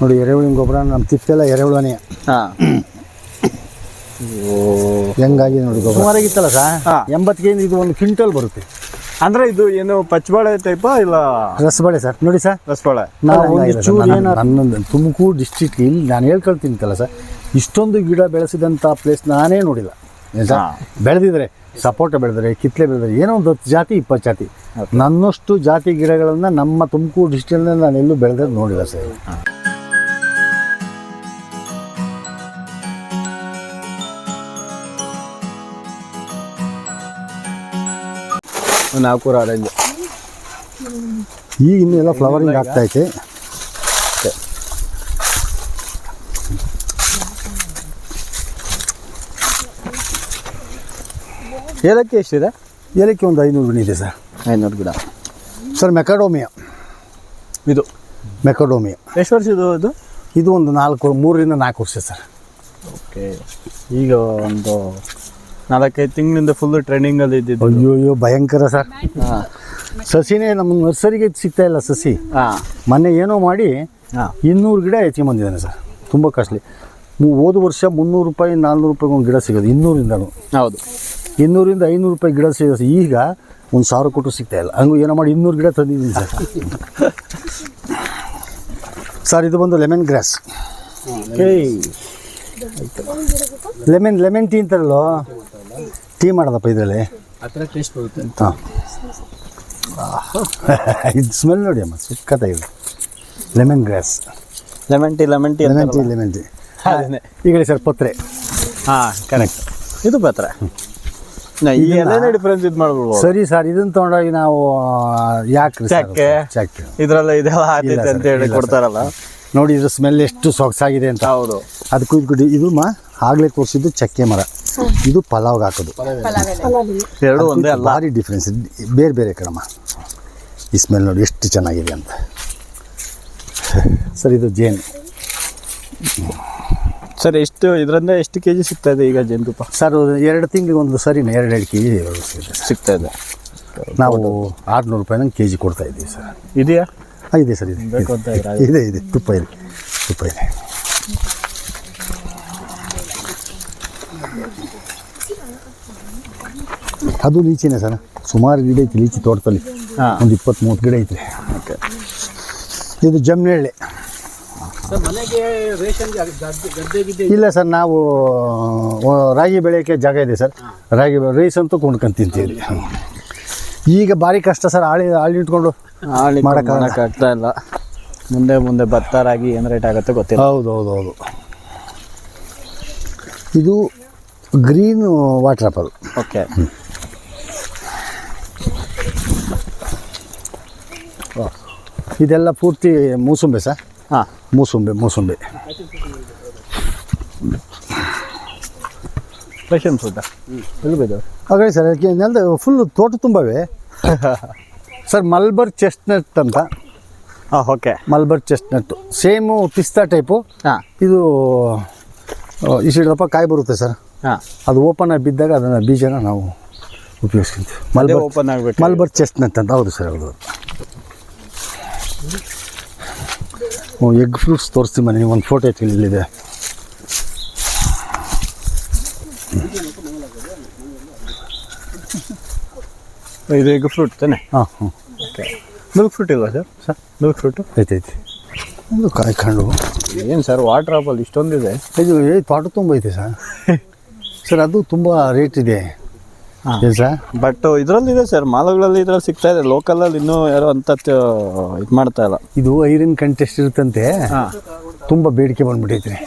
ನೋಡಿ ಎರೆಹುಳಿನ ಗೊಬ್ಬರ ನಮ್ಮ ತಿಪ್ಪೆಲ್ಲ ಎರೆಹುಳನೇ. ಹಾಂ. ಹೆಂಗಾಗಿ ನೋಡಿ ಗೊಬ್ಬರ? ಸುಮಾರಾಗಿತ್ತಲ್ಲ ಹಾ. ಸರ್ ಎಂಬತ್ತು ಕೆ ಇದು ಒಂದು ಕ್ವಿಂಟಲ್ ಬರುತ್ತೆ. ಅಂದ್ರೆ ಇದು ಏನು ಪಚ್ಚಬಾಳೆ ಟೈಪ್ ಇಲ್ಲ? ರಸಬಾಳೆ ಸರ್. ನೋಡಿ ಸರ್. ರಸಬಾಳೆ. ನಾವು ಒಂದು ಹಂಗಾಗಿಲ್ಲ ಚೂರು ಸರ್. ಏನಾರ ನನ್ನ ತುಮಕೂರು ಡಿಸ್ಟಿಕ್ ಇಲ್ಲಿ ನಾನು ಹೇಳ್ಕೊಳ್ತೀನಿತ್ತಲ್ಲ ಸರ್. ಇಷ್ಟೊಂದು ಗಿಡ ಬೆಳೆಸಿದಂಥ ಪ್ಲೇಸ್ ನಾನೇ ನೋಡಿಲ್ಲ. ಬೆಳೆದಿದ್ರೆ ಸಪೋಟ ಬೆಳೆದ್ರೆ ಕಿತ್ಲೆ ಬೆಳೆದ್ರೆ ಏನೋ ಒಂದು ಹತ್ತು ಜಾತಿ ಇಪ್ಪತ್ತು ಜಾತಿ. ನನ್ನಷ್ಟು ಜಾತಿ ಗಿಡಗಳನ್ನು ನಮ್ಮ ತುಮಕೂರು ಡಿಸ್ಟ್ರಿಕ್ಟಲ್ಲಿ ನಾನು ಎಲ್ಲೂ ಬೆಳೆದ್ರೆ ನೋಡಿಲ್ಲ ಸರ್. ನಾಲ್ಕೂರ ಆರೆಂಜ್. ಈಗ ಇನ್ನೂ ಎಲ್ಲ ಫ್ಲವರಿಂಗ್ ಆಗ್ತೈತೆ ಏಲಕ್ಕಿ ಎಷ್ಟಿದೆ? ಏಲಕ್ಕಿ ಒಂದು ಐನೂರು ಗಿಡ ಇದೆ ಸರ್. ಐನೂರು ಗಿಡ. Sir macadamia. ಇದು? ಮೆಕಡೋಮಿಯಾ. ಎಷ್ಟು ವರ್ಷ ಇದು ಇದು? ಇದು ಒಂದು ನಾಲ್ಕು ಮೂರರಿಂದ ನಾಲ್ಕು ವರ್ಷ ಸರ್. ಓಕೆ. ಈಗ ಒಂದು ನಾಲ್ಕೈದು ತಿಂಗಳಿಂದ ಫುಲ್ ಟ್ರೈನಿಂಗಲ್ಲಿ ಇದ್ದಿದ್ದು. ಅಯ್ಯೋ ಅಯ್ಯೋ ಭಯಂಕರ ಸರ್. ಹಾಂ. ಸಸಿನೇ ನಮ್ಮ ನರ್ಸರಿಗೆ ಸಿಗ್ತಾ ಇಲ್ಲ ಸಸಿ. ಮೊನ್ನೆ ಏನೋ ಮಾಡಿ ಇನ್ನೂರು ಗಿಡ ಎತ್ಕೊಂಬಂದಿದ್ದಾನೆ ಸರ್. ತುಂಬ ಕಾಸ್ಟ್ಲಿ. ಹೋದ ವರ್ಷ ಮುನ್ನೂರು ರೂಪಾಯಿ ನಾಲ್ನೂರು ರೂಪಾಯಿ ಒಂದು ಗಿಡ ಸಿಗೋದು ಇನ್ನೂರಿಂದಲೂ ಹೌದು. ಇನ್ನೂರಿಂದ ಐನೂರು ರೂಪಾಯಿ ಗಿಡ ಸಿಗೋದು ಈಗ ಒಂದು ಸಾವಿರ ಕೊಟ್ಟು ಸಿಗ್ತಾ ಇಲ್ಲ. ಹಂಗೂ ಏನೋ ಮಾಡಿ ಇನ್ನೂರು ಗಿಡ ತಂದಿದ್ದೀನಿ ಸರ್. ಸರ್ ಇದು ಬಂದು lemon grass. Lemon lemon tea ಅಂತಾರಲ್ಲೋ? Tea ಮಾಡೋದಪ್ಪ ಇದರಲ್ಲಿ? ಆ ಥರ ಟೇಸ್ಟ್ ಬರುತ್ತೆ. ಹಾಂ. ಇದು ಸ್ಮೆಲ್ ನೋಡಿ ಅಮ್ಮ ಇದು. Lemon grass lemon tea lemon tea lemon tea lemon tea ಈಗ ಹೇಳಿ ಸರ್ ಪತ್ರೆ. ಹಾಂ ಕನೆಕ್ಟ್ ಇದು ಪತ್ರ. ಈ ಡಿಫ್ರೆನ್ಸ್ ಇದು ಮಾಡ್ಬಿಡ್ಬೋದು. ಸರಿ ಸರ್ ಇದನ್ನ ತಗೊಂಡೋಗಿ ನಾವು ಯಾಕೆ ಚಕ್ಕೆ? ಚಕ್ಕೆ ಇದ್ರಲ್ಲ ಇದೆಲ್ಲ ಹಾಕಿದೆ ಅಂತ ಹೇಳಿ ಕೊಡ್ತಾರಲ್ಲ. ನೋಡಿ ಇದ್ರ ಸ್ಮೆಲ್ ಎಷ್ಟು ಸೊಗಸಾಗಿದೆ ಅಂತ. ಹೌದು. ಅದಕ್ಕೂ ಇದು ಇದು ಮಾ ಆಗ್ಲೇ ತೋರಿಸಿದ್ದು ಚಕ್ಕೆ ಮರ. ಇದು ಪಲಾವ್ಗೆ ಹಾಕೋದು. ಎರಡು ಒಂದೇ ಅಲ್ಲ. ಭಾರಿ ಡಿಫ್ರೆನ್ಸ್ ಬೇರೆ ಬೇರೆ ಕಣಮ್ಮ. ಈ ಸ್ಮೆಲ್ ನೋಡಿ ಎಷ್ಟು ಚೆನ್ನಾಗಿದೆ ಅಂತ. ಸರ್ ಇದು ಜೇನು. ಸರ್ ಎಷ್ಟು ಇದರಿಂದ ಎಷ್ಟು ಕೆ ಜಿ ಸಿಗ್ತಾ ಇದೆ ಈಗ ಜೇನುತುಪ್ಪ? ಸರ್ ಎರಡು ತಿಂಗಳಿಗೆ ಒಂದು ಸರಿನ? ಎರಡು ಎರಡು ಕೆ ಜಿ ಸಿಗ್ತಾ ಇದೆ. ನಾವು ಆರುನೂರು ರೂಪಾಯಿನ ಕೆ ಜಿ ಕೊಡ್ತಾ ಇದ್ದೀವಿ ಸರ್. ಇದೆಯಾ? ಹಾಂ ಇದೆ ಸರ್ ಇದೆ. ಇದೆ ಇದೆ. ತುಪ್ಪ ಇದೆ. ತುಪ್ಪ ಇದೆ. ಅದು ಲೀಚಿನೇ ಸರ್. ಸುಮಾರು ಗಿಡ ಐತಿ ಲೀಚಿ ತೋಟದಲ್ಲಿ. ಹಾಂ. ಒಂದು ಇಪ್ಪತ್ತ್ ಮೂವತ್ತು ಗಿಡ ಐತೆ. ಓಕೆ ಇದು ಜಮ್ನಳ್ಳಿ ಇಲ್ಲ ಸರ್ ನಾವು ರಾಗಿ ಬೆಳೆಯೋಕ್ಕೆ ಜಾಗ ಇದೆ ಸರ್. ರಾಗಿ ರೈಸ್ ಅಂತೂ ಕೊಂಡ್ಕೊಂಡು ತಿಂತೀವಿ. ಈಗ ಭಾರಿ ಕಷ್ಟ ಸರ್ ಆಳಿ ಆಳಿ ಇಟ್ಕೊಂಡು ಆಳಿ ಮಾಡೋಕ್ಕಾಗ್ತಾ ಇಲ್ಲ. ಮುಂದೆ ಮುಂದೆ ಭತ್ತ ರಾಗಿ ಏನು ರೇಟ್ ಆಗುತ್ತೆ ಗೊತ್ತಿಲ್ಲ. ಹೌದು ಹೌದು ಹೌದು. ಇದು ಗ್ರೀನ್ ವಾಟರ್ ಆಪಲ್ ಓಕೆ ಇದೆಲ್ಲ ಪೂರ್ತಿ ಮೂಸುಂಬೆ ಸರ್. ಹಾಂ. ಮೂಸುಂಬೆ ಮೂಸುಂಬೆ. ಫ್ರೆಶನ್ ಎಲ್ಲಿ ಹಾಗಾಗಿ ಸರ್ ಅದಕ್ಕೆ ನೆಲದ ಫುಲ್ಲು ತೋಟ ತುಂಬವೆ. ಸರ್ ಮಲ್ಬರ್ ಚೆಸ್ಟ್ನಟ್ ಅಂತ. ಹಾಂ ಓಕೆ ಮಲ್ಬರ್ ಚೆಸ್ಟ್ನಟ್ಟು. ಸೇಮು ಪಿಸ್ತಾ ಟೈಪು. ಹಾಂ. ಇದು ಇಷ್ಟಿಡಪ್ಪ ಕಾಯಿ ಬರುತ್ತೆ ಸರ್. ಹಾಂ. ಅದು ಅದು ಓಪನ್ ಆಗಿ ಬಿದ್ದಾಗ ಅದನ್ನು ಬೀಜನ ನಾವು ಉಪಯೋಗಿಸ್ತೀವಿ ಮಲ್ಬರ್ ಓಪನ್ ಆಗಬೇಕು ಮಲ್ಬರ್ ಚೆಸ್ಟ್ನಟ್ ಅಂತ. ಹೌದು ಸರ್ ಹೌದು. ಎಗ್ ಫ್ರೂಟ್ಸ್ ತೋರಿಸ್ತೀವಿ ಮನೆ ಒಂದು ಫೋಟೋ ಐತಿ ಇಲ್ಲಿದೆ. ಇದು ಎಗ್ ಫ್ರೂಟ್ ತಾನೆ? ಹಾಂ ಹ್ಞೂ ಓಕೆ ಮಿಲ್ಕ್ ಫ್ರೂಟ್ ಇಲ್ವಾ ಸರ್? ಸರ್. ಮಿಲ್ಕ್ ಫ್ರೂಟು ಐತೆ ಐತಿ. ಇದು ಕಾಯಿ ಕಂಡು. ಏನು ಸರ್ ವಾಟರ್ ಆಪಲ್ ಇಷ್ಟೊಂದಿದೆ? ಇದು ಏ ತೋಟ ತುಂಬ ಐತೆ ಸರ್. ಸರ್ ಅದು ತುಂಬ ರೇಟ್ ಇದೆ. ಹಾಂ. ಇದರಲ್ಲಿ ಇದೆ ಬಟ್ ಸರ್ ಮಾಲುಗಳಲ್ಲಿ ಇದ್ರಲ್ಲಿ ಸಿಗ್ತಾ ಇದೆ. ಲೋಕಲ್ ಅಲ್ಲಿ ಇನ್ನೂ ಯಾರೋ ಅಂತ ಇದು ಮಾಡ್ತಾ ಇಲ್ಲ. ಇದು ಐರನ್ ಕಂಟೆಸ್ಟ್ ಇರುತ್ತಂತೆ. ತುಂಬಾ ಬೇಡಿಕೆ ಬಂದ್ಬಿಟ್ಟಿದ್ರೆ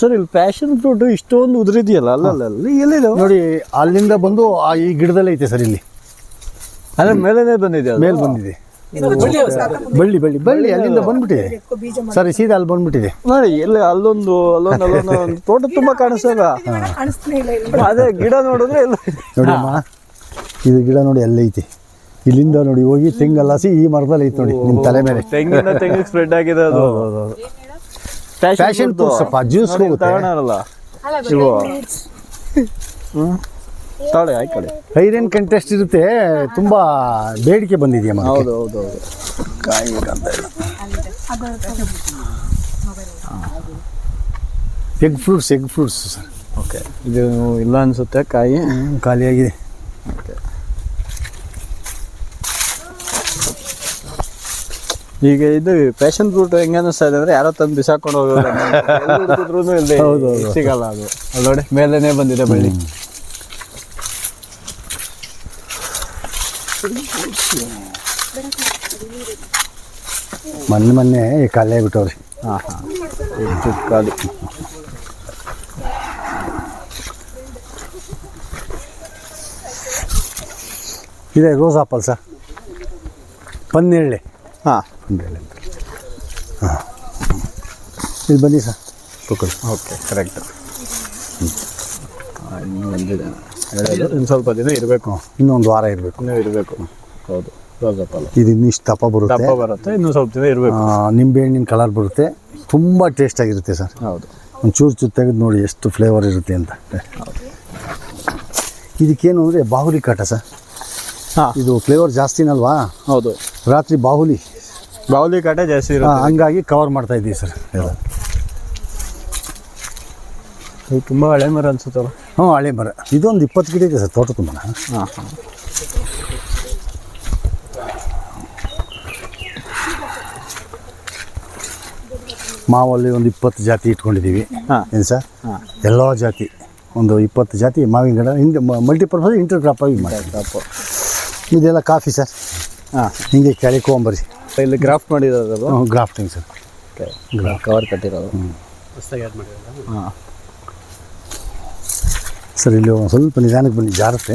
ಸರ್ ಇಲ್ಲಿ ಪ್ಯಾಷನ್ ಫ್ರೂಟ್ ಇಷ್ಟೊಂದು ಉದುರಿದೆಯಲ್ಲ ಅಲ್ಲಲ್ಲ ಅಲ್ಲಿ ಎಲ್ಲಿದೆ? ನೋಡಿ ಅಲ್ಲಿಂದ ಬಂದು ಆ ಈ ಗಿಡದಲ್ಲೇ ಐತೆ ಸರ್ ಇಲ್ಲಿ. ಅಂದ್ರೆ ಮೇಲೇನೆ ಬಂದಿದೆ ಮೇಲೆ ಮೇಲ್ ಬಂದಿದೆ. ಬಳ್ಳಿ ಬಳ್ಳಿ ಬಳ್ಳಿ ಅಲ್ಲಿಂದ ಬಂದ್ಬಿಟ್ಟಿದೆ. ಸರಿ ಸೀದಾ ಅಲ್ಲಿ ಬಂದ್ಬಿಟ್ಟಿದೆ. ನೋಡಿ ಎಲ್ಲ ಅಲ್ಲೊಂದು ಅಲ್ಲೊಂದು ಅಲ್ಲೊಂದು ಒಂದು ತೋಟ ತುಂಬಾ ಕಾಣಿಸ್ತದ. ಅದೇ ಗಿಡ ನೋಡಿದ್ರೆ ಇಲ್ಲ. ನೋಡಿ ಅಮ್ಮ ಇದು ಗಿಡ ನೋಡಿ ಅಲ್ಲೈತಿ ಇಲ್ಲಿಂದ ನೋಡಿ ಹೋಗಿ ತೆಂಗಲ್ಲ ತೆಂಗಲ್ಲಾಸಿ ಈ ಮರದಲ್ಲಿ ಐತೆ ನೋಡಿ ನಿಮ್ಮ ತಲೆ ಮೇಲೆ. ತೆಂಗಿನ ತೆಂಗಿಗೆ ಸ್ಪ್ರೆಡ್ ಆಗಿದೆ ಅದು. ಫ್ಯಾಷನ್ ತೋರ್ಸಪ್ಪ ಜ್ಯೂಸ್ ಹೋಗುತ್ತೆ. ಹ್ಞೂ ಇವು ಹ್ಮ್? ತಾಳೆ ಆಯ್ಕೊಳ್ಳಿ ಐರನ್ ಕಂಟೆಸ್ಟ್ ಇರುತ್ತೆ. ತುಂಬ ಬೇಡಿಕೆ ಬಂದಿದೆಯಮ್ಮ ಹೌದು ಹೌದು ಹೌದು. ಕಾಯಿ ಅಂತ ಇಲ್ಲ egg fruits egg fruits sir okay ಇದು ಇಲ್ಲ ಅನ್ಸುತ್ತೆ ಕಾಯಿ? ಖಾಲಿಯಾಗಿದೆ. ಈಗ ಇದು ಪ್ಯಾಷನ್ ಫ್ರೂಟ್ ಹೆಂಗೆ ಅನಿಸ್ತಾ ಇದೆ ಅಂದರೆ ಯಾರೋ ತಂದು ಬಿಸಾಕೊಂಡು ಹೋಗೋದು. ಸಿಗಲ್ಲ ಅದು. ಅಲ್ಲೋಡೆ ನೋಡಿ ಮೇಲೇನೆ ಬಂದಿದೆ ಬಳ್ಳಿ. ಮೊನ್ನೆ ಮೊನ್ನೆ ಖಾಲಿ ಆಗಿಬಿಟ್ಟವ್ರಿ ಹಾಂ ಹಾಂ. ಇದು ರೋಸ್ ಆಪಲ್ ಸರ್. ಪನ್ನೇಳೆ ಹಾಂ. ಪನ್ನೇಳೆ ಹಾಂ. ಇಲ್ಲಿ ಬನ್ನಿ ಸರ್. ಓಕೆ ಕರೆಕ್ಟ್ ಹ್ಞೂ ಬಂದಿದೆ ಎಳೆದು ಇನ್ನು ಸ್ವಲ್ಪ ದಿನ ಇರಬೇಕು. ಇನ್ನೊಂದು ವಾರ ಇರಬೇಕು. ಇನ್ನೂ ಇರಬೇಕು. ಹೌದು. ಇದು ಇನ್ನಿಷ್ಟು ತಪ್ಪ ಬರುತ್ತೆ. ತಪ್ಪ ಬರುತ್ತೆ ಇನ್ನು ಸ್ವಲ್ಪ ದಿನ ಇರಬೇಕು. ನಿಂಬೆ ಹಣ್ಣಿನ ಕಲರ್ ಬರುತ್ತೆ. ತುಂಬ ಟೇಸ್ಟಾಗಿರುತ್ತೆ ಸರ್. ಹೌದು. ಒಂದು ಚೂರು ತೆಗೆದು ನೋಡಿ ಎಷ್ಟು ಫ್ಲೇವರ್ ಇರುತ್ತೆ ಅಂತ. ಇದಕ್ಕೇನು ಅಂದರೆ ಬಾಹುಲಿ ಕಾಟ ಸರ್. ಹಾಂ. ಇದು ಫ್ಲೇವರ್ ಜಾಸ್ತಿನಲ್ವಾ ಹೌದು. ರಾತ್ರಿ ಬಾಹುಲಿ. ಬಾಹುಲಿ ಕಾಟ ಜಾಸ್ತಿ ಆ, ಇರುತ್ತೆ. ಹಂಗಾಗಿ ಕವರ್ ಮಾಡ್ತಾ ಇದ್ದೀವಿ ಸರ್. ಎಲ್ಲ ಇದು ತುಂಬ ಹಳೆ ಮರ ಅನ್ಸುತ್ತಲ್ಲ. ಹ್ಞೂ ಹಳೆ ಮರ. ಇದೊಂದು ಇಪ್ಪತ್ತು ಗಿಡ ಇದೆ ಸರ್ ತೋಟ ತುಂಬ ಹಾಂ ಹಾಂ. ಮಾವಲ್ಲಿ ಒಂದು ಇಪ್ಪತ್ತು ಜಾತಿ ಇಟ್ಕೊಂಡಿದ್ದೀವಿ. ಹಾಂ. ಏನು ಸರ್? ಹಾಂ. ಎಲ್ಲ ಜಾತಿ. ಒಂದು ಇಪ್ಪತ್ತು ಜಾತಿ ಮಾವಿನ ಗಿಡ ಹಿಂಗೆ ಮಲ್ಟಿಪರ್ಪಸ್ ಇಂಟರ್ ಕ್ರಾಪ್ ಆಗಿ ಮಾಡಿ. ಕ್ರಾಪ್ ಇದೆಲ್ಲ ಕಾಫಿ ಸರ್. ಹಾಂ. ಹಿಂಗೆ ಕೆಳಕೊಂಬರಿ ಇಲ್ಲಿ ಗ್ರಾಫ್ಟ್ ಮಾಡಿರೋದು ಹ್ಞೂ ಗ್ರಾಫ್ಟಿಂಗ್ ಸರ್. ಕವರ್ ಕಟ್ಟಿರೋದು. ಹಾಂ. ಸರ್ ಇಲ್ಲಿ ಒಂದು ಸ್ವಲ್ಪ ನಿಧಾನಕ್ಕೆ ಬನ್ನಿ ಜಾರತ್ತೆ.